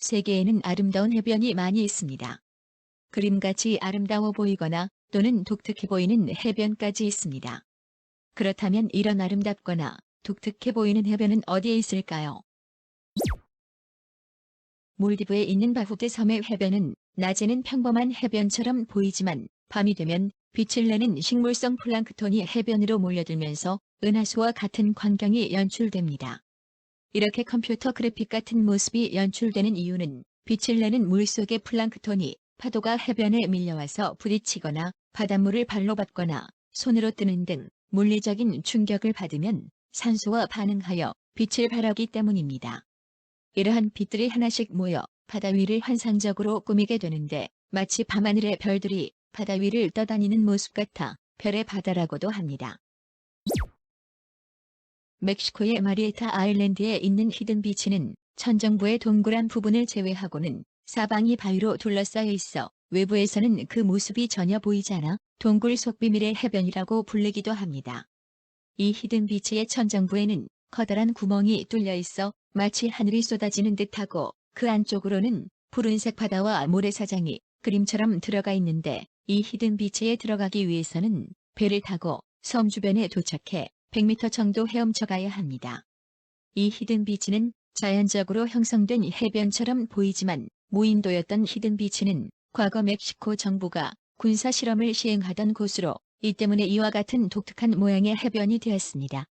세계에는 아름다운 해변이 많이 있습니다. 그림같이 아름다워 보이거나 또는 독특해 보이는 해변까지 있습니다. 그렇다면 이런 아름답거나 독특해 보이는 해변은 어디에 있을까요? 몰디브에 있는 바후드 섬의 해변은 낮에는 평범한 해변처럼 보이지만 밤이 되면 빛을 내는 식물성 플랑크톤이 해변으로 몰려들면서 은하수와 같은 광경이 연출됩니다. 이렇게 컴퓨터 그래픽 같은 모습이 연출되는 이유는 빛을 내는 물속의 플랑크톤이 파도가 해변에 밀려와서 부딪히거나 바닷물을 발로 밟거나 손으로 뜨는 등 물리적인 충격을 받으면 산소와 반응하여 빛을 발하기 때문입니다. 이러한 빛들이 하나씩 모여 바다 위를 환상적으로 꾸미게 되는데 마치 밤하늘의 별들이 바다 위를 떠다니는 모습 같아 별의 바다라고도 합니다. 멕시코의 마리에타 아일랜드에 있는 히든 비치는 천정부의 동그란 부분을 제외하고는 사방이 바위로 둘러싸여 있어 외부에서는 그 모습이 전혀 보이지 않아 동굴 속 비밀의 해변이라고 불리기도 합니다. 이 히든 비치의 천정부에는 커다란 구멍이 뚫려 있어 마치 하늘이 쏟아지는 듯하고 그 안쪽으로는 푸른색 바다와 모래사장이 그림처럼 들어가 있는데 이 히든 비치에 들어가기 위해서는 배를 타고 섬 주변에 도착해 100m 정도 헤엄쳐 가야 합니다. 이 히든 비치는 자연적으로 형성된 해변처럼 보이지만 무인도였던 히든 비치는 과거 멕시코 정부가 군사 실험을 시행하던 곳으로 이 때문에 이와 같은 독특한 모양의 해변이 되었습니다.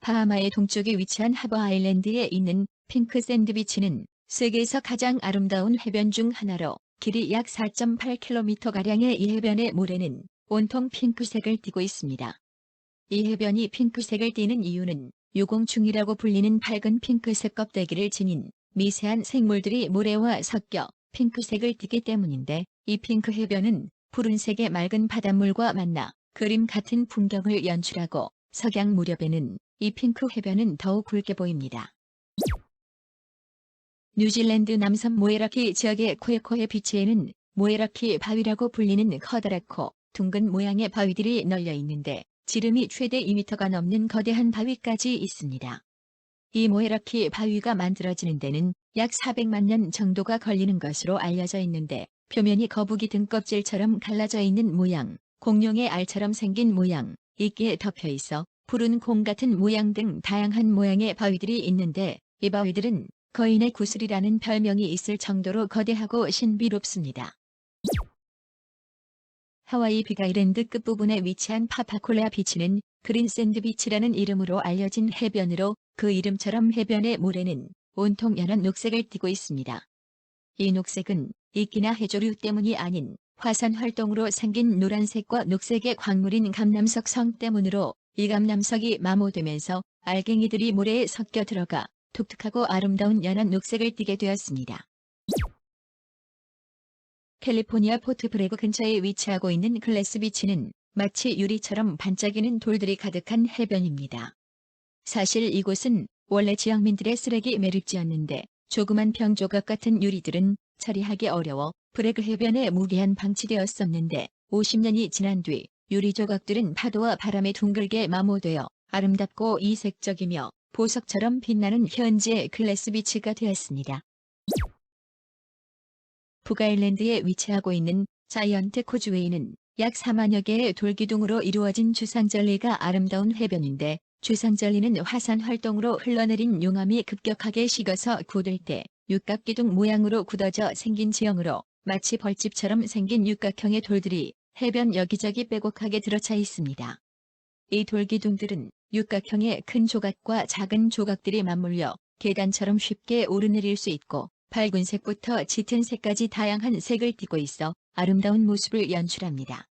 바하마의 동쪽에 위치한 하버 아일랜드에 있는 핑크 샌드 비치는 세계에서 가장 아름다운 해변 중 하나로 길이 약 4.8km가량의 이 해변의 모래는 온통 핑크색을 띠고 있습니다. 이 해변이 핑크색을 띠는 이유는 유공충이라고 불리는 밝은 핑크색 껍데기를 지닌 미세한 생물들이 모래와 섞여 핑크색을 띠기 때문인데 이 핑크 해변은 푸른색의 맑은 바닷물과 만나 그림 같은 풍경을 연출하고 석양 무렵에는 이 핑크 해변은 더욱 굵게 보입니다. 뉴질랜드 남섬 모에라키 지역의 코에코의 비치에는 모에라키 바위라고 불리는 커다랗고 둥근 모양의 바위들이 널려 있는데 지름이 최대 2m가 넘는 거대한 바위까지 있습니다. 이 모에라키 바위가 만들어지는 데는 약 400만 년 정도가 걸리는 것으로 알려져 있는데 표면이 거북이 등껍질처럼 갈라져 있는 모양, 공룡의 알처럼 생긴 모양, 이끼에 덮여 있어 푸른 공 같은 모양 등 다양한 모양의 바위들이 있는데 이 바위들은 거인의 구슬이라는 별명이 있을 정도로 거대하고 신비롭습니다. 하와이 빅아일랜드 끝부분에 위치한 파파콜레아 비치는 그린 샌드 비치라는 이름으로 알려진 해변으로 그 이름처럼 해변의 모래는 온통 연한 녹색을 띠고 있습니다. 이 녹색은 이끼나 해조류 때문이 아닌 화산 활동으로 생긴 노란색과 녹색의 광물인 감남석 성 때문으로 이 감남석이 마모되면서 알갱이들이 모래에 섞여 들어가 독특하고 아름다운 연한 녹색을 띠게 되었습니다. 캘리포니아 포트브레그 근처에 위치하고 있는 글래스 비치는 마치 유리처럼 반짝이는 돌들이 가득한 해변입니다. 사실 이곳은 원래 지역민들의 쓰레기 매립지였는데 조그만 병 조각 같은 유리들은 처리하기 어려워 브레그 해변에 무리한 방치되었었는데 50년이 지난 뒤 유리 조각들은 파도와 바람에 둥글게 마모되어 아름답고 이색적이며 보석처럼 빛나는 현지의 글래스 비치가 되었습니다. 북아일랜드에 위치하고 있는 자이언트 코즈웨이는 약 4만여 개의 돌기둥으로 이루어진 주상절리가 아름다운 해변인데 주상절리는 화산 활동으로 흘러내린 용암이 급격하게 식어서 굳을 때 육각기둥 모양으로 굳어져 생긴 지형으로 마치 벌집처럼 생긴 육각형의 돌들이 해변 여기저기 빼곡하게 들어차 있습니다. 이 돌기둥들은 육각형의 큰 조각과 작은 조각들이 맞물려 계단처럼 쉽게 오르내릴 수 있고 밝은 색부터 짙은 색까지 다양한 색을 띠고 있어 아름다운 모습을 연출합니다.